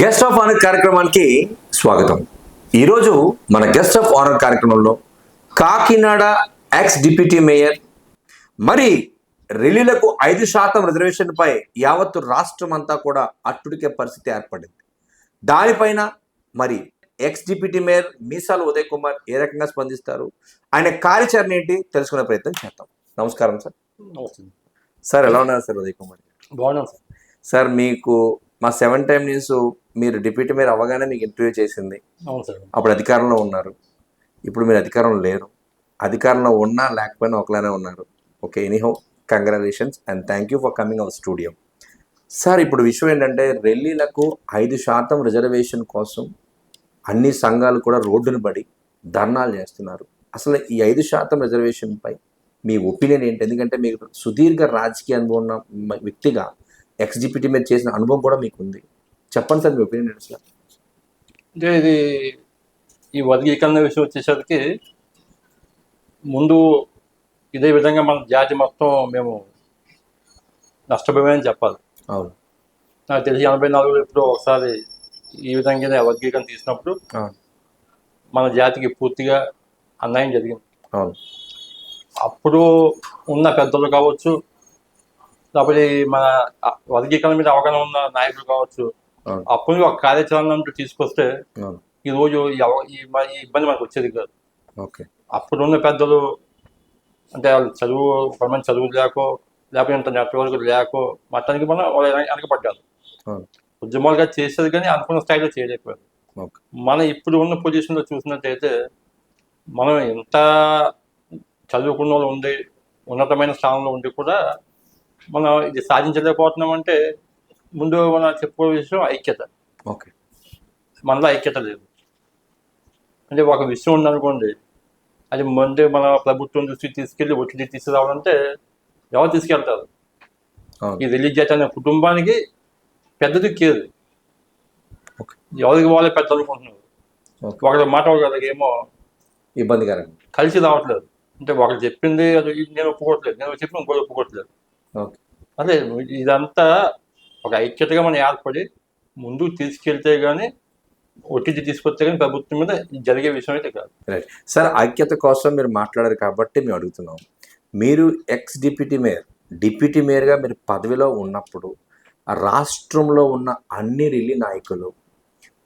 Guest of honour కార్యక్రమానికి స్వాగతం. ఈరోజు మన గెస్ట్ ఆఫ్ ఆనర్ కార్యక్రమంలో కాకినాడ ఎక్స్ డిప్యూటీ మేయర్ మరి రిలీలకు ఐదు శాతం రిజర్వేషన్పై యావత్తు రాష్ట్రం అంతా కూడా అట్టుడికే పరిస్థితి ఏర్పడింది. దానిపైన మరి ex deputy mayor Meesala Uday Kumar ఏ రకంగా స్పందిస్తారు? ఆయన కార్యాచరణ ఏంటి? తెలుసుకునే ప్రయత్నం చేద్దాం. నమస్కారం సార్. సార్ ఎలా ఉన్నారు సార్ ఉదయ్ కుమార్ బాగున్నాను సార్. సార్ మీకు మా సెవెన్ టైమ్ న్యూస్ మీరు డిప్యూటీ మేయర్ అవ్వగానే మీకు ఇంటర్వ్యూ చేసింది. అప్పుడు అధికారంలో ఉన్నారు. ఇప్పుడు మీరు అధికారంలో లేరు. అధికారంలో ఉన్నా లేకపోయినా ఒకలానే ఉన్నారు. Okay anyhow congratulations and thank you for coming our studio. Sir ఇప్పుడు విషయం ఏంటంటే రెల్లీలకు ఐదు శాతం రిజర్వేషన్ కోసం అన్ని సంఘాలు కూడా రోడ్డును పడి ధర్నాలు చేస్తున్నారు. అసలు ఈ ఐదు శాతం రిజర్వేషన్పై మీ ఒపీనియన్ ఏంటి? ఎందుకంటే మీకు సుదీర్ఘ రాజకీయ అనుభవం ఉన్న వ్యక్తిగా ఎక్స్ డిప్యూటీ మీద చేసిన అనుభవం కూడా మీకు ఉంది చెప్పండి సార్ మీ ఒపీనియన్ అసలు అంటే ఇది ఈ వర్గీకరణ విషయం వచ్చేసరికి ముందు ఇదే విధంగా మన జాతి మొత్తం మేము నష్టపోయామని చెప్పాలి. అవును. నాకు తెలిసి ఎనభై నాలుగులో ఎప్పుడో ఒకసారి ఈ విధంగానే వర్గీకరణ తీసినప్పుడు మన జాతికి పూర్తిగా అన్యాయం జరిగింది. అవును. అప్పుడు ఉన్న పెద్దలు కావచ్చు లేకపోతే మన వర్గీకరణ మీద అవగాహన ఉన్న నాయకులు కావచ్చు అప్పుడు ఒక కార్యాచరణ అంటూ తీసుకొస్తే ఈ రోజు ఈ ఇబ్బంది మనకు వచ్చేది కాదు. ఓకే. అప్పుడున్న పెద్దలు అంటే వాళ్ళు చదువు కొంతమంది చదువు లేకో లేకపోతే ఇంత నెట్వర్క్ లేకో మొత్తానికి మనం వాళ్ళు వెనక- వెనకపడ్డారు అవును. ఉద్యమాలుగా చేసేది కానీ అనుకున్న స్థాయిలో చేయలేకపోయారు. మన ఇప్పుడు ఉన్న పొజిషన్లో చూసినట్టయితే మనం ఎంత చదువుకున్న వాళ్ళు ఉండి ఉన్నతమైన స్థానంలో ఉండి కూడా మనం ఇది సాధించలేకపోతున్నాం అంటే ముందు మనం చెప్పుకో విషయం ఐక్యత. ఓకే. మనలో ఐక్యత లేదు. అంటే ఒక విషయం ఉందనుకోండి అది ముందే మన ప్రభుత్వం దృష్టికి తీసుకెళ్ళి ఒత్తిడి తీసుకురావాలంటే ఎవరు తీసుకెళ్తారు? ఈ రిలీజ్ అనే కుటుంబానికి పెద్దది కేదు. ఎవరికి వాళ్ళే పెద్ద అనుకుంటున్నారు? ఒకరి మాట ఏమో ఇబ్బందికరంగా. కలిసి రావట్లేదు. అంటే ఒకరు చెప్పింది అది నేను ఒప్పుకోవట్లేదు. నేను చెప్పిన ఇంకోటి ఒప్పుకోవట్లేదు. అదే ఇదంతా ఒక ఐక్యతగా మనం ఏర్పడి ముందుకు తీసుకెళ్తే కానీ ఒత్తిడి తీసుకొస్తే కానీ ప్రభుత్వం మీద జరిగే విషయం అయితే కాదు. రైట్ సార్ ఐక్యత కోసం మీరు మాట్లాడారు కాబట్టి మేము అడుగుతున్నాం. మీరు ఎక్స్ డిప్యూటీ మేయర్ డిప్యూటీ మేయర్గా మీరు పదవిలో ఉన్నప్పుడు రాష్ట్రంలో ఉన్న అన్ని రిల్లి నాయకులు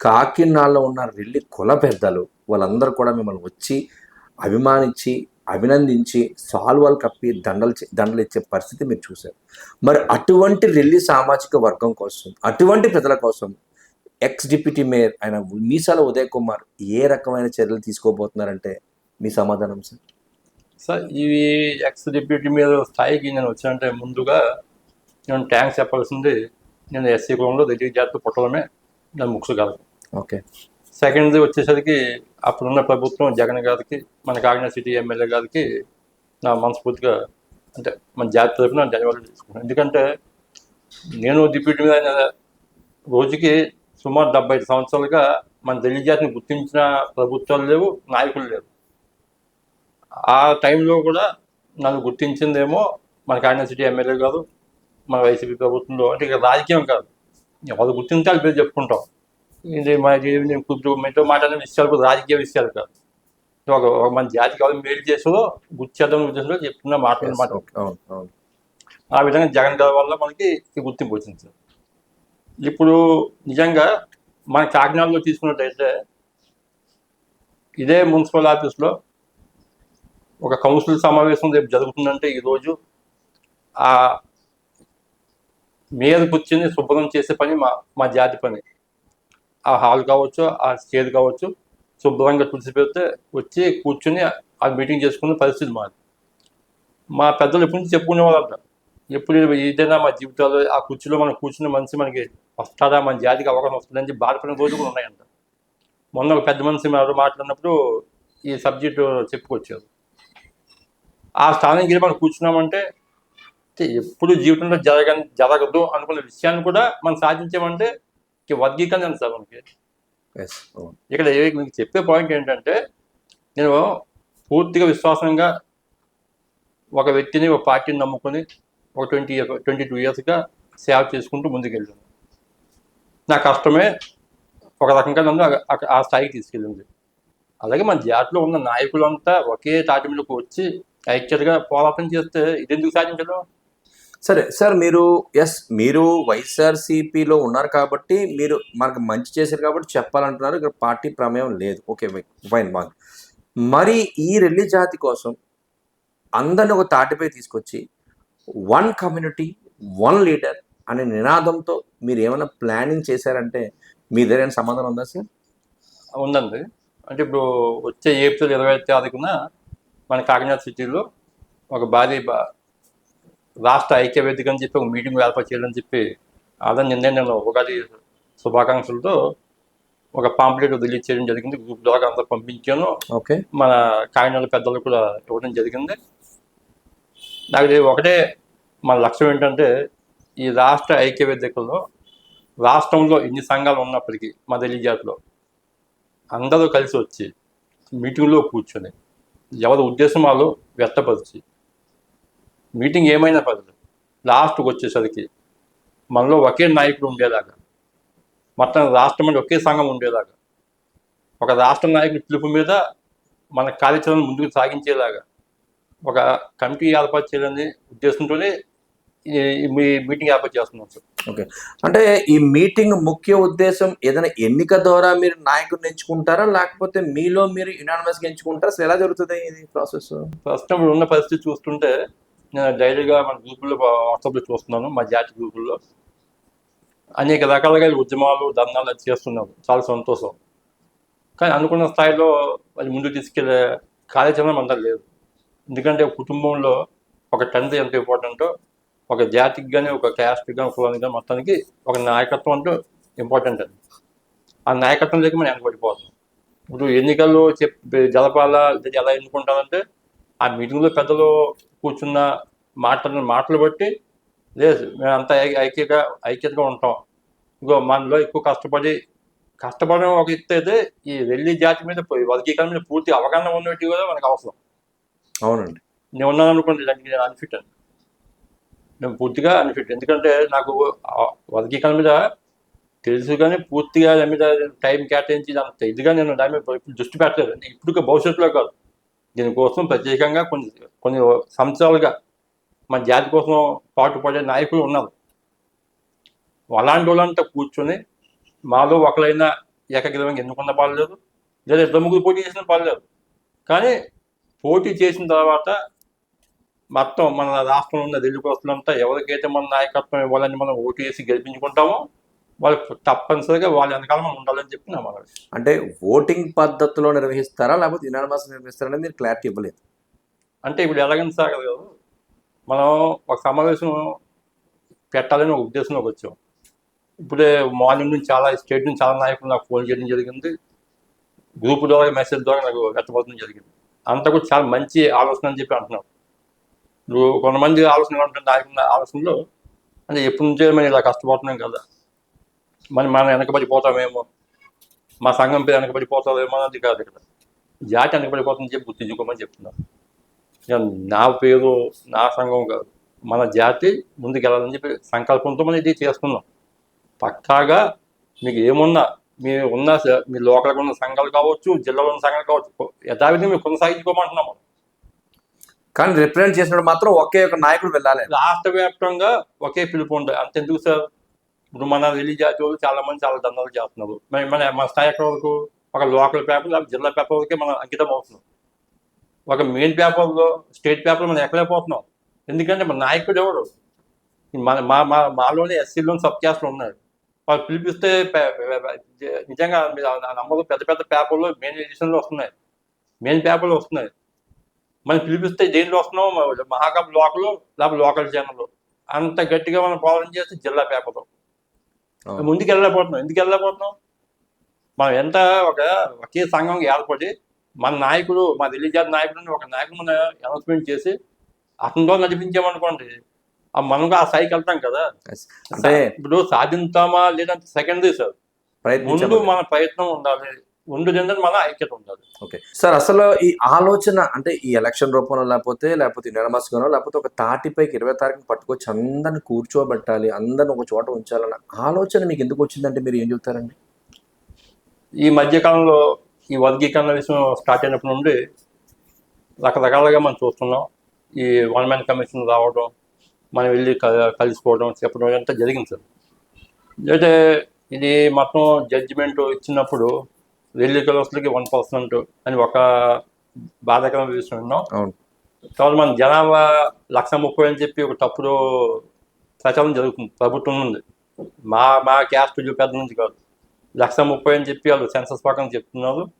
కాకినాడలో ఉన్న రిల్లి కుల పెద్దలు వాళ్ళందరూ కూడా మిమ్మల్ని వచ్చి అభిమానించి అభినందించి సాల్వాలు కప్పి దండలు దండలు ఇచ్చే పరిస్థితి మీరు చూశారు. మరి అటువంటి రెల్లి సామాజిక వర్గం కోసం అటువంటి ప్రజల కోసం ఎక్స్ డిప్యూటీ మేయర్ ఆయన మీసాల ఉదయ్ కుమార్ ఏ రకమైన చర్యలు తీసుకోబోతున్నారంటే మీ సమాధానం సార్? సార్ ఇవి ఎక్స్ డిప్యూటీ మీద స్థాయికి నేను వచ్చానంటే ముందుగా నేను ట్యాంక్స్ చెప్పాల్సింది నేను ఎస్సీ కులంలో దగ్గర జాతి పుట్టడమే నేను ముఖ్యగలను ఓకే. సెకండ్ వచ్చేసరికి అప్పుడున్న ప్రభుత్వం జగన్ గారికి మన కాకినాడ సిటీ ఎమ్మెల్యే గారికి నా మనస్ఫూర్తిగా అంటే మన జాతి తరఫున ధన్యవాదాలు తీసుకున్నాను ఎందుకంటే నేను డిప్యూటీ మీద అయిన రోజుకి సుమారు డెబ్బై సంవత్సరాలుగా మన తెలుగు జాతిని గుర్తించిన ప్రభుత్వాలు లేవు నాయకులు లేవు. ఆ టైంలో కూడా నన్ను గుర్తించిందేమో మన కాకినాడ సిటీ ఎమ్మెల్యే గారు మన వైసీపీ ప్రభుత్వంలో అంటే ఇక రాజకీయం కాదు. వాళ్ళు గుర్తించాలి వాళ్ళ పేరు చెప్పుకుంటాం. ఇది నేను మీతో మాట్లాడిన విషయాలు రాజకీయ విషయాలు కాదు. ఒక ఒక మన జాతికి వాళ్ళు మేలు చేసేదో గుర్తించడం ఉద్దేశంలో చెప్తున్న మాటలు మాట ఓకే అవును అవును ఆ విధంగా జగన్ గారి వల్ల మనకి ఈ గుర్తింపు వచ్చింది సార్. ఇప్పుడు నిజంగా మన కాకినాడలో తీసుకున్నట్టయితే ఇదే మున్సిపల్ ఆఫీస్లో ఒక కౌన్సిల్ సమావేశం రేపు జరుగుతుందంటే ఈరోజు ఆ మేయర్ కూర్చొని శుభ్రం చేసే పని మా మా జాతి పని. ఆ హాల్ కావచ్చు ఆ స్టేజ్ కావచ్చు శుభ్రంగా తుడిచిపెడితే వచ్చి కూర్చొని ఆ మీటింగ్ చేసుకునే పరిస్థితి మాది. మా పెద్దలు ఎప్పటి నుంచి చెప్పుకునేవాళ్ళంట ఎప్పుడు ఏదైనా మా జీవితాల్లో ఆ కుర్చీలో మనం కూర్చున్న మనిషి మనకి వస్తారా మన జాతికి అవగాహన వస్తుందని బాధపడిన రోజులు కూడా ఉన్నాయంట. మొన్న ఒక పెద్ద మనిషి ఎవరు మాట్లాడినప్పుడు ఈ సబ్జెక్టు చెప్పుకొచ్చారు. ఆ స్థానానికి మనం కూర్చున్నామంటే ఎప్పుడు జీవితంలో జరగని జరగదు అనుకున్న విషయాన్ని కూడా మనం సాధించామంటే వర్గీకరణ ఉంది సార్ మనకి ఇక్కడ మీకు చెప్పే పాయింట్ ఏంటంటే నేను పూర్తిగా విశ్వాసంగా ఒక వ్యక్తిని ఒక పార్టీని నమ్ముకొని ఒక ట్వంటీ ట్వంటీ టూ ఇయర్స్గా సేవ చేసుకుంటూ ముందుకెళ్తాను నా కష్టమే ఒక రకంగా నన్ను ఆ- స్థాయికి తీసుకెళ్ళింది. అలాగే మన జాతిలో ఉన్న నాయకులంతా ఒకే తాటి మీదకి వచ్చి ఐక్యతగా పోరాటం చేస్తే ఇది ఎందుకు సాధించడం? సరే సార్ మీరు ఎస్ మీరు వైఎస్ఆర్సీపీలో ఉన్నారు కాబట్టి మీరు మనకు మంచి చేశారు కాబట్టి చెప్పాలంటున్నారు. ఇక్కడ పార్టీ ప్రమేయం లేదు. ఓకే ఫైన్ బాగుంది. మరి ఈ రెల్లి జాతి కోసం అందరిని ఒక తాటిపై తీసుకొచ్చి వన్ కమ్యూనిటీ వన్ లీడర్ అనే నినాదంతో మీరు ఏమైనా ప్లానింగ్ చేశారంటే మీ దగ్గర ఏమైనా సమాధానం ఉందా సార్? ఉందండి. అంటే ఇప్పుడు వచ్చే ఏప్రిల్ ఇరవై తారీఖున మన కాకినాడ సిటీలో ఒక భారీ బా- రాష్ట్ర ఐక్య వేదిక అని చెప్పి ఒక మీటింగ్ ఏర్పాటు చేయాలని చెప్పి అదే నిన్నే నేను ఉగాది శుభాకాంక్షలతో ఒక పాంప్లెట్ రిలీజ్ చేయడం జరిగింది. గ్రూప్ ద్వారా అందరూ పంపించాను. ఓకే. మన కాకినాడ పెద్దలు కూడా ఇవ్వడం జరిగింది. నాకు ఒకటే మన లక్ష్యం ఏంటంటే ఈ రాష్ట్ర ఐక్య రాష్ట్రంలో ఎన్ని సంఘాలు ఉన్నప్పటికీ మా తెలియజాతిలో అందరూ కలిసి వచ్చి మీటింగ్లో కూర్చొని ఎవరి ఉద్దేశం వాళ్ళు వ్యక్తపరిచి మీటింగ్ ఏమైనా పర్లేదు లాస్ట్కి వచ్చేసరికి మనలో ఒకే నాయకుడు ఉండేలాగా మొత్తం రాష్ట్రం అంటే ఒకే సంఘం ఉండేలాగా ఒక రాష్ట్ర నాయకుడి పిలుపు మీద మన కార్యాచరణ ముందుకు సాగించేలాగా ఒక కమిటీ ఏర్పాటు చేయాలని ఉద్దేశంతోనే మీ మీటింగ్ ఏర్పాటు చేస్తున్నాం సార్. ఓకే. అంటే ఈ మీటింగ్ ముఖ్య ఉద్దేశం ఏదైనా ఎన్నిక ద్వారా మీరు నాయకుడిని ఎంచుకుంటారా? లేకపోతే మీలో మీరు యునానిమస్గా ఎంచుకుంటారా? అసలు ఎలా జరుగుతుంది ఇది ప్రాసెస్? ప్రస్తుతం ఉన్న పరిస్థితి చూస్తుంటే నేను డైలీగా మన గ్రూపుల్లో వాట్సాప్లో చూస్తున్నాను మా జాతి గ్రూపుల్లో అనేక రకాలుగా ఉద్యమాలు ధర్నాలు చేస్తున్నారు. చాలా సంతోషం. కానీ అనుకున్న స్థాయిలో అది ముందుకు తీసుకెళ్ళే కార్యాచరణ మన లేదు. ఎందుకంటే కుటుంబంలో ఒక తండ్రి ఎంత ఇంపార్టెంటో ఒక జాతికి కానీ ఒక క్యాస్ట్కి కానీ కులానికి కానీ మొత్తానికి ఒక నాయకత్వం అంటూ ఇంపార్టెంట్ అది. ఆ నాయకత్వం లేక మనం వెనకబడిపోతున్నాం. ఇప్పుడు ఎన్నికల్లో చెప్ జలపాల ఎలా ఎన్నుకుంటారంటే ఆ మీటింగ్లో పెద్దలు కూర్చున్న మాట్లాడిన మాటలు బట్టి లేదు మేము అంతా ఐ- ఐక్యగా ఐక్యతగా ఉంటాం. ఇంకో మనలో ఎక్కువ కష్టపడి కష్టపడడం ఒక ఎత్తు అయితే ఈ రెల్లి జాతి మీద పోయి వర్గీకరణ మీద పూర్తి అవగాహన ఉన్నట్టు కూడా మనకు అవసరం. అవునండి. నేను ఉన్నాను అనుకోండి దానికి నేను అన్ఫిట్ అని. నేను పూర్తిగా అన్ఫిట్ ఎందుకంటే నాకు వర్గీకరణ మీద తెలుసు కానీ పూర్తిగా దాని మీద టైం కేటాయించి అంత ఇదిగా నేను దాని మీద ఇప్పుడు దృష్టి పెట్టలేదు. ఇప్పుడు భవిష్యత్తులో కాదు. దీనికోసం ప్రత్యేకంగా కొన్ని కొన్ని సంవత్సరాలుగా మన జాతి కోసం పాటుపడే నాయకులు ఉన్నారు. అలాంటి వాళ్ళంతా కూర్చొని మాలో ఒకరైనా ఏకగ్రీవంగా ఎన్నుకున్న పర్లేదు లేదా ఇద్దరు ముగ్గురు పోటీ చేసిన పర్లేదు కానీ పోటీ చేసిన తర్వాత మొత్తం మన రాష్ట్రంలో ఉన్న ఢిల్లీ అంతా ఎవరికైతే మన నాయకత్వం ఇవ్వాలని మనం ఓటు వేసి గెలిపించుకుంటామో వాళ్ళు తప్పనిసరిగా వాళ్ళ వెనకాల మనం ఉండాలని చెప్పి నా మనవి అంటే ఓటింగ్ పద్ధతిలో నిర్వహిస్తారా? లేకపోతే యునానిమస్ నిర్వహిస్తారా అనేది మీరు క్లారిటీ ఇవ్వలేదు. అంటే ఇప్పుడు ఎలాగని సాగదు కదా మనం ఒక సమావేశం పెట్టాలని ఒక ఉద్దేశంలోకి వచ్చాం. ఇప్పుడే మార్నింగ్ నుంచి చాలా స్టేట్ నుంచి చాలా నాయకులు నాకు ఫోన్ చేయడం జరిగింది. గ్రూప్ ద్వారా మెసేజ్ ద్వారా నాకు వ్యక్తపడడం జరిగింది. అంతా కూడా చాలా మంచి ఆలోచన అని చెప్పి ఇప్పుడు కొంతమంది ఆలోచన నాయకుల ఆలోచనలో అంటే ఎప్పటి నుంచే మనం ఇలా కష్టపడుతున్నాం కదా. మరి మనం వెనకబడిపోతామేమో. మా సంఘం పేరు వెనకబడిపోతామేమో అది కాదు ఇక్కడ. జాతి వెనకబడిపోతుందని చెప్పి గుర్తించుకోమని చెప్తున్నారు ఇక నా పేరు నా సంఘం కాదు. మన జాతి ముందుకెళ్ళాలని చెప్పి సంకల్పంతో మనం ఇది చేస్తున్నాం. పక్కాగా మీకు ఏమున్నా మీ ఉన్న మీ లోకల్గా ఉన్న సంఘాలు కావచ్చు జిల్లాలో ఉన్న సంఘాలు కావచ్చు యథావిధి మీరు కొనసాగించుకోమంటున్నాము కానీ రిప్రజెంట్ చేసినప్పుడు మాత్రం ఒకే ఒక నాయకుడు వెళ్ళాలి. రాష్ట్ర వ్యాప్తంగా ఒకే పిలుపు ఉంటుంది అంతెందుకు సార్? ఇప్పుడు మన రిలీజ్ జాతి వాళ్ళు చాలా మంది చాలా దందాలు చేస్తున్నారు. మరి మన మన స్థాయి ఎక్కడ వరకు ఒక లోకల్ పేపర్ లేదా జిల్లా పేపర్ వరకే మనం అంకితం అవుతున్నాం. ఒక మెయిన్ పేపర్లో స్టేట్ పేపర్ మనం ఎక్కలేకపోతున్నాం. ఎందుకంటే మన నాయకుడు ఎవడు? మన మా మా మాలోనే ఎస్సీలోని సబ్ క్యాస్ట్లు ఉన్నాడు. వాళ్ళు పిలిపిస్తే నిజంగా మీరు పెద్ద పెద్ద పేపర్లు మెయిన్ ఎడిషన్లో వస్తున్నాయి. మెయిన్ పేపర్లు వస్తున్నాయి. మనం పిలిపిస్తే దేంట్లో వస్తున్నాం మహాకప్ లోకల్ లేకపోతే లోకల్ ఛానల్ అంత గట్టిగా మనం పాలన చేస్తే జిల్లా పేపర్లో ముందుకు వెళ్ళలేకపోతున్నాం ఎందుకు వెళ్ళలేకపోతున్నాం మనం ఎంత ఒక ఒకే సంఘం ఏర్పడి మన నాయకుడు మా ఢిల్లీ జాతి నాయకుడిని ఒక నాయకుడు మనం అనౌన్స్మెంట్ చేసి అతనితో నడిపించామనుకోండి ఆ మనం ఆ స్థాయికి వెళ్తాం కదా. అంటే ఇప్పుడు సాధించామా లేదంటే సెకండరీ సార్. ముందు మన ప్రయత్నం ఉండాలి. ముందు ఏంటంటే మన ఐక్యత ఉండాలి. ఓకే. సార్ అసలు ఈ ఆలోచన అంటే ఈ ఎలక్షన్ రూపంలో లేకపోతే లేకపోతే నిరమస్గానో లేకపోతే ఒక తాటిపైకి ఇరవై తారీఖున పట్టుకొచ్చి అందరిని కూర్చోబెట్టాలి అందరిని ఒక చోట ఉంచాలన్న ఆలోచన మీకు ఎందుకు వచ్చిందంటే మీరు ఏం చెప్తారండి ఈ మధ్యకాలంలో ఈ వర్గీకరణ విషయం స్టార్ట్ అయినప్పటి నుండి రకరకాలుగా మనం చూస్తున్నాం. ఈ వన్ మ్యాన్ కమిషన్ రావడం మనం వెళ్ళి క- కలిసిపోవడం చెప్పడం అంతా జరిగింది సార్. అయితే ఇది మొత్తం జడ్జిమెంట్ ఇచ్చినప్పుడు వెళ్ళి కలర్స్లకి వన్ పర్సెంట్ అని ఒక బాధాకరమైన విషయం అవును. తర్వాత మన జనాభా లక్ష ముప్పై అని చెప్పి ఒక తప్పుడు ప్రచారం జరుగుతుంది ప్రభుత్వం నుండి. మా మా క్యాస్ట్ పెద్ద నుంచి కాదు. లక్ష ముప్పై అని చెప్పి వాళ్ళు సెన్సస్ ప్రకారం చెప్తున్నారు.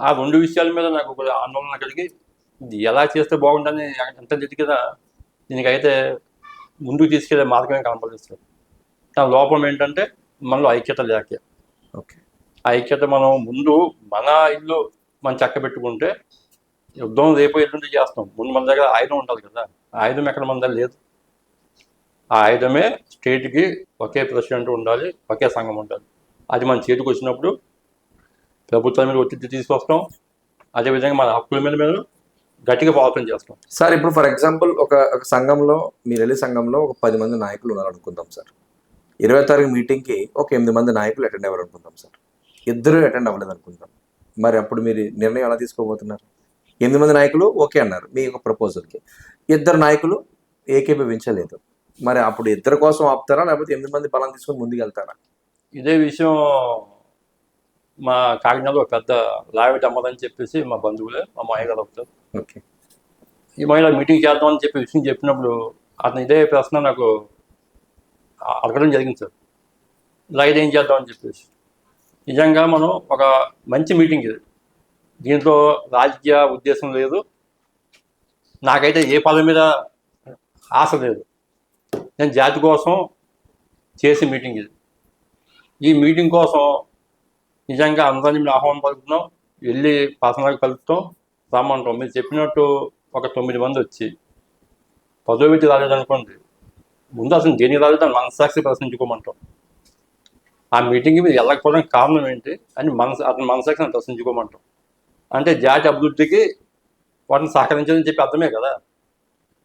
ఆ రెండు విషయాల మీద నాకు ఒక ఆందోళన కలిగి ఇది ఎలా చేస్తే బాగుంటుంది ఎంత జరిగినా దీనికైతే ముందుకు తీసుకెళ్ళే మార్గమే కనపడిస్తుంది దాని లోపం ఏంటంటే మనలో ఐక్యత లేక. ఓకే. ఆ ఐక్యత మనం ముందు మన ఇల్లు మనం చక్క పెట్టుకుంటే యుద్ధం రేపు ఎల్లుండి చేస్తాం. ముందు మన దగ్గర ఆయుధం ఉంటుంది కదా. ఆయుధం ఎక్కడ మన దగ్గర లేదు. ఆ ఆయుధమే స్టేట్కి ఒకే ప్రెసిడెంట్ ఉండాలి ఒకే సంఘం ఉండాలి. అది మన చేతికి వచ్చినప్పుడు ప్రభుత్వం మీద ఒత్తిడి తీసుకొస్తాం. అదేవిధంగా మన హక్కుల మీద మీద గట్టిగా పోరాటం చేస్తాం. సార్ ఇప్పుడు ఫర్ ఎగ్జాంపుల్ ఒక ఒక సంఘంలో మీరు వెళ్ళే సంఘంలో ఒక పది మంది నాయకులు ఉన్నారనుకుందాం సార్. ఇరవై తారీఖు మీటింగ్కి ఒక ఎనిమిది మంది నాయకులు అటెండ్ అవ్వాలనుకుందాం సార్. ఇద్దరు అటెండ్ అవ్వలేదు అనుకుందాం మరి అప్పుడు మీరు నిర్ణయం ఎలా తీసుకోబోతున్నారు? ఎనిమిది మంది నాయకులు ఓకే అన్నారు మీ యొక్క ప్రపోజల్కి. ఇద్దరు నాయకులు ఏకీభవించలేదు మరి అప్పుడు ఇద్దరు కోసం ఆపుతారా? లేకపోతే ఎనిమిది మంది బలం తీసుకొని ముందుకు వెళ్తారా ఇదే విషయం మా కాకినాడలో ఒక పెద్ద లావిటి అమ్మదని చెప్పేసి మా బంధువులే మా మాయ గారు ఒకసారి ఓకే. ఈ మహిళ మీటింగ్ చేద్దామని చెప్పి విషయం చెప్పినప్పుడు అతను ఇదే ప్రశ్న నాకు అడగడం జరిగింది సార్. ఇది ఏం చేద్దామని చెప్పేసి. నిజంగా మనం ఒక మంచి మీటింగ్ ఇది. దీంట్లో రాజకీయ ఉద్దేశం లేదు. నాకైతే ఏ పదవి మీద ఆశ లేదు. నేను జాతి కోసం చేసే మీటింగ్ ఇది. ఈ మీటింగ్ కోసం నిజంగా అందరినీ మేము ఆహ్వానం పలుకుతున్నాం వెళ్ళి పర్సనల్గా కలుపుతాం. రమ్మంటాం. మీరు చెప్పినట్టు ఒక తొమ్మిది మంది వచ్చి పదో పెట్టి రాలేదనుకోండి ముందు అసలు దేనికి రాలేదు? మనసాక్షి ప్రశ్నించుకోమంటాం. ఆ మీటింగ్కి మీరు వెళ్ళకపోవడానికి కారణం ఏంటి అని మనసు అతని మనసాక్షిని ప్రశ్నించుకోమంటాం. అంటే జాతి అభివృద్ధికి వాటిని సహకరించదని చెప్పి అర్థమే కదా?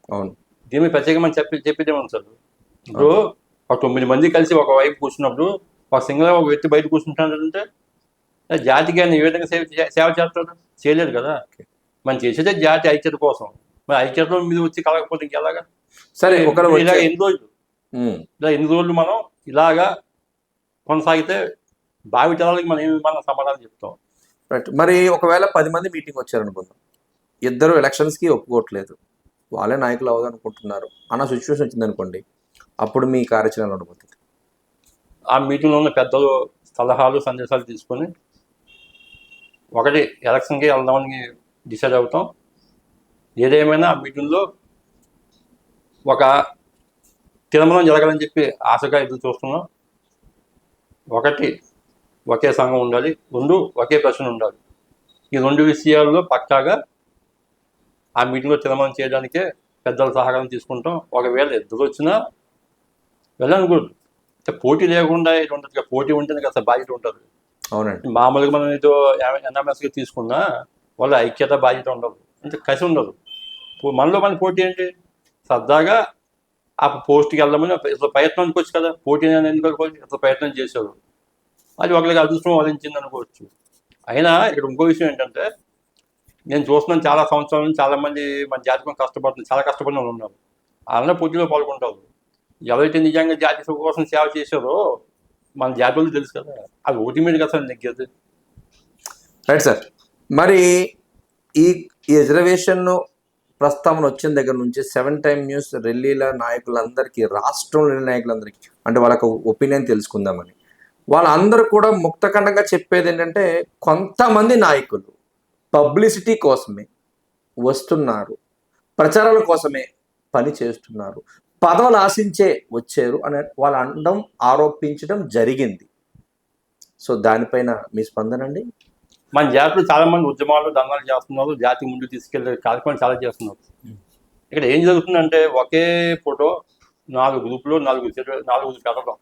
అవును. దీని మీద ప్రత్యేకంగా మనం చెప్పి చెప్పేదే ఉంది సార్? ఇప్పుడు ఒక తొమ్మిది మంది కలిసి ఒక వైపు కూర్చున్నప్పుడు ఒక సింగిల్ ఒక వ్యక్తి బయట కూర్చుంటాడంటే జాతికి ఆయన ఏ విధంగా సేవ సేవ చేస్తాడు? చేయలేడు కదా? మనం చేసేదే జాతి ఐక్యత కోసం. మరి ఐక్యతలో మీద వచ్చి కలగకపోతే ఇంకెలాగా? సరే ఇలా ఎన్ని రోజులు? ఇలా ఎన్ని రోజులు మనం ఇలాగా కొనసాగితే భావి తరాలకి మనం ఏమి మనం సమాధానం చెప్తాం. రైట్ మరి ఒకవేళ పది మంది మీటింగ్ వచ్చారనుకుందాం. ఇద్దరు ఎలక్షన్స్కి ఒప్పుకోవట్లేదు. వాళ్ళే నాయకులు అవ్వదనుకుంటున్నారు అన్న సిచ్యువేషన్ వచ్చింది అనుకోండి అప్పుడు మీ కార్యాచరణ ఉండబోతుంది. ఆ మీటింగ్లో ఉన్న పెద్దలు సలహాలు సందేశాలు తీసుకొని ఒకటి ఎలక్షన్కి వెళ్దామని డిసైడ్ అవుతాం. ఏదేమైనా ఆ మీటింగ్లో ఒక తిరుమలం జరగాలని చెప్పి ఆశగా ఎదురు చూస్తున్నాం. ఒకటి ఒకే సంఘం ఉండాలి. రెండు ఒకే ప్రశ్న ఉండాలి. ఈ రెండు విషయాల్లో పక్కాగా ఆ మీటింగ్లో తిరుమలం చేయడానికే పెద్దల సహకారం తీసుకుంటాం. ఒకవేళ ఇద్దరు వచ్చినా వెళ్ళనుకోదు పోటీ లేకుండా కదా, పోటీ ఉంటేనే కదా బాధ్యత ఉంటుంది. అవునండి. మామూలుగా మనం ఏదో ఎన్ఎంఎస్గా తీసుకున్నా వాళ్ళ ఐక్యత బాధ్యత ఉండదు. అంటే కసి ఉండదు. మనలో మన పోటీ ఏంటి? సరదాగా ఆ పోస్ట్కి వెళ్దామని ఇట్లా ప్రయత్నం అనుకోవచ్చు కదా పోటీ ఎందుకు అనుకోవచ్చు ఇట్లా ప్రయత్నం చేశారు. అది ఒకరికి అదృష్టం వదిలించింది అనుకోవచ్చు. అయినా ఇక్కడ ఇంకో విషయం ఏంటంటే నేను చూస్తున్నాను చాలా సంవత్సరాల నుంచి చాలా మంది మన జాతకం కష్టపడుతుంది చాలా కష్టపడిన వాళ్ళు ఉన్నారు. అలానే పోటీలో పాల్గొంటారు. ఎవరైతే నిజంగా జాతి సుఖం కోసం సేవ చేశారో మన జాతకులు తెలుసు కదా అది ఓటి మీద కదా నెగ్గేది. Right sir. మరి ఈ ఈ రిజర్వేషన్ ప్రస్తావన వచ్చిన దగ్గర నుంచి సెవెన్ టైమ్ న్యూస్ ఢిల్లీల నాయకులందరికీ రాష్ట్రంలోని నాయకులందరికీ అంటే వాళ్ళకు ఒపీనియన్ తెలుసుకుందామని. వాళ్ళందరూ కూడా ముక్తఖండంగా చెప్పేది ఏంటంటే కొంతమంది నాయకులు పబ్లిసిటీ కోసమే వస్తున్నారు ప్రచారాల కోసమే పని చేస్తున్నారు పదవులు ఆశించే వచ్చారు అని వాళ్ళు అనడం ఆరోపించడం జరిగింది. సో దానిపైన మీ స్పందన అండి? మన జాతులు చాలా మంది ఉద్యమాలు దండాలు చేస్తున్నారు. జాతి ముందుకు తీసుకెళ్ళే కార్యక్రమం చాలా చేస్తున్నారు. ఇక్కడ ఏం జరుగుతుందంటే ఒకే ఫోటో నాలుగు గ్రూపులు నాలుగు నాలుగు పెట్టడం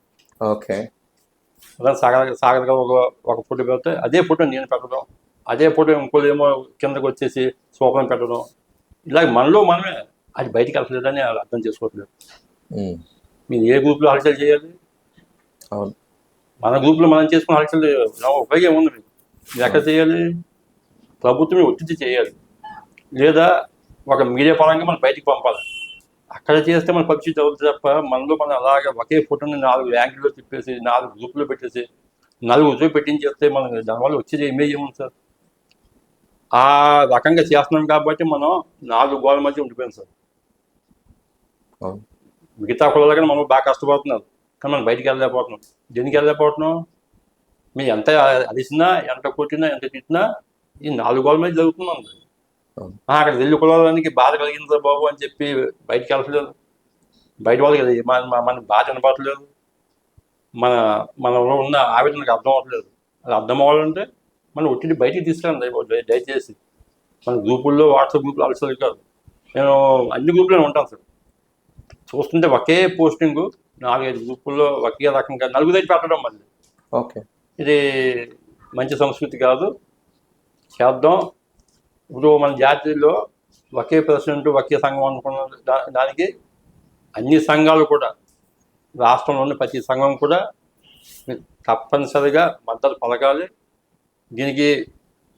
ఓకే. అలా సాగర్ సాగర్ గారు ఒక ఒక ఫోటో పెడితే అదే ఫోటో నేను పెట్టడం. అదే ఫోటో ఇంకోటి ఏమో కిందకు వచ్చేసి సోపం పెట్టడం. ఇలాగ మనలో మనమే అది బయటికి వెళ్ళలేదని వాళ్ళు అర్థం చేసుకోవట్లేదు. మీరు ఏ గ్రూప్లో హల్చల్ చేయాలి? అవును. మన గ్రూప్లో మనం చేసుకున్న హల్చల్ ఉపయోగం ఉంది ఎక్కడ చేయాలి ప్రభుత్వమే ఒత్తిడి చేయాలి లేదా ఒక మీడియా పరంగా మనం బయటికి పంపాలి అక్కడ చేస్తే మన పరిస్థితి అవుతుంది తప్ప మనలో మనం అలాగే ఒకే ఫోటోని నాలుగు యాంగిల్లో తిప్పేసి నాలుగు గ్రూపులో పెట్టేసి నలుగురు రుజువు పెట్టించేస్తే మనకి దానివల్ల వచ్చేది ఇమేజ్ ఏముంది సార్ ఆ రకంగా చేస్తున్నాం కాబట్టి మనం నాలుగు గోడల మధ్య ఉండిపోయాం సార్. మిగతా కులాలు మనం బాగా కష్టపడుతున్నారు కానీ మనం బయటికి వెళ్ళలేకపోతున్నాం దేనికి వెళ్ళలేకపోతున్నాం మీరు ఎంత అలిసినా ఎంత కొట్టినా ఎంత తిట్టినా ఈ నాలుగు గోడల మీద జరుగుతున్నాం అక్కడ వెళ్ళి కులాలకి బాధ కలిగింది బాబు అని చెప్పి బయటికి వెళ్ళట్లేదు. బయట వాళ్ళకి మన మన- బాధ వినపడట్లేదు మన మనలో ఉన్న ఆవేదనకు అర్థం అవ్వట్లేదు. అది అర్థం అవ్వాలంటే మనం ఒత్తిడి బయటికి తీసుకురండి దయ- దయచేసి. మన గ్రూపుల్లో వాట్సాప్ గ్రూపులు అలసలు కాదు. నేను అన్ని గ్రూపుల్లో ఉంటాను సార్. చూస్తుంటే ఒకే పోస్టింగ్ నాలుగైదు గ్రూపుల్లో ఒకే రకంగా నలుగురు పెట్టడం మళ్ళీ. ఓకే. ఇది మంచి సంస్కృతి కాదు. చేద్దాం. ఇప్పుడు మన జాతిలో ఒకే ప్రెసిడెంట్ ఒకే సంఘం అనుకున్న దానికి అన్ని సంఘాలు కూడా రాష్ట్రంలో ఉన్న ప్రతి సంఘం కూడా తప్పనిసరిగా మద్దతు పలకాలి. దీనికి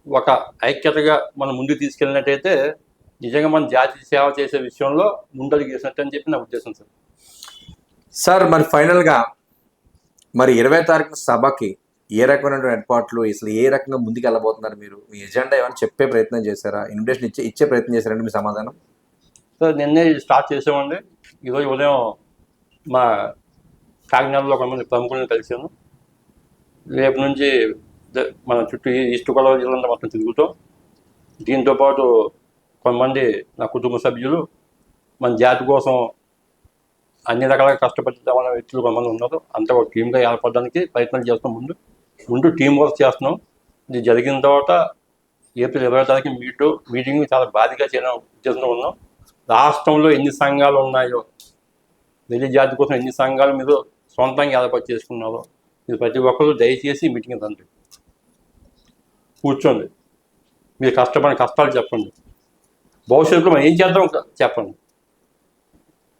ఒక ఐక్యతగా మనం ముందుకు తీసుకెళ్ళినట్టయితే నిజంగా మన జాతి సేవ చేసే విషయంలో ముందడుగు వేసినట్టు అని చెప్పి నా ఉద్దేశం సార్. సార్ మరి ఫైనల్గా మరి ఇరవై తారీఖు సభకి ఏ రకమైన ఏర్పాట్లు అసలు ఏ రకంగా ముందుకు వెళ్ళబోతున్నారు మీరు? మీ ఎజెండా ఏమైనా చెప్పే ప్రయత్నం చేశారా? ఇన్విటేషన్ ఇచ్చే ఇచ్చే ప్రయత్నం చేశారండి మీ సమాధానం? సార్ నిన్నే స్టార్ట్ చేసామండి. ఈరోజు ఉదయం మా కాకినాడలో కొంతమంది ప్రముఖులను కలిశాను. రేపు నుంచి మన చుట్టూ ఈస్ట్ గోదావరి జిల్లా మొత్తం తిరుగుతాం దీంతో పాటు కొంతమంది నా కుటుంబ సభ్యులు మన జాతి కోసం అన్ని రకాలుగా కష్టపడి వ్యక్తులు కొంతమంది ఉన్నారు. అంతా ఒక టీమ్గా ఏర్పడడానికి ప్రయత్నం చేస్తాం ముందు. ముందు టీం వర్క్ చేస్తున్నాం. ఇది జరిగిన తర్వాత ఏప్రిల్ ఇరవై తారీఖు మీటు మీటింగ్ చాలా బాధగా చేయడం ఉద్దేశంలో ఉన్నాం. రాష్ట్రంలో ఎన్ని సంఘాలు ఉన్నాయో నిజ జాతి కోసం ఎన్ని సంఘాలు మీరు సొంతంగా ఏర్పాటు చేసుకున్నారో మీరు ప్రతి ఒక్కరు దయచేసి మీటింగ్ రండి. కూర్చోండి. మీరు కష్టపడిన కష్టాలు చెప్పండి. భవిష్యత్తులో మనం ఏం చేద్దాం చెప్పండి.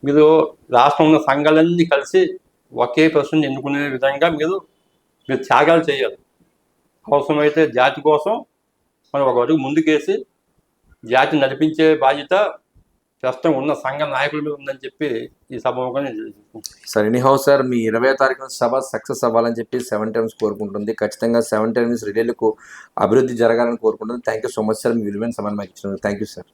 మీరు రాష్ట్రంలో ఉన్న సంఘాలన్నీ కలిసి ఒకే ప్రశ్న ఎన్నుకునే విధంగా మీరు మీరు త్యాగాలు చేయాలి. అవసరమైతే జాతి కోసం మనం ఒక అడుగు ముందుకేసి జాతి నడిపించే బాధ్యత ప్రస్తుతం ఉన్న సంఘ నాయకుల మీద ఉందని చెప్పి ఈ సభ నేను సార్ ఎనీహౌ సార్ మీ ఇరవై తారీఖున సభ సక్సెస్ అవ్వాలని చెప్పి సెవెన్ టైమ్స్ కోరుకుంటుంది. ఖచ్చితంగా సెవెన్ టైమ్స్ రిలేలకు అభివృద్ధి జరగాలని కోరుకుంటుంది. Thank you so much sir మీ విలువైన సమయం మాకు ఇచ్చినందుకు. Thank you sir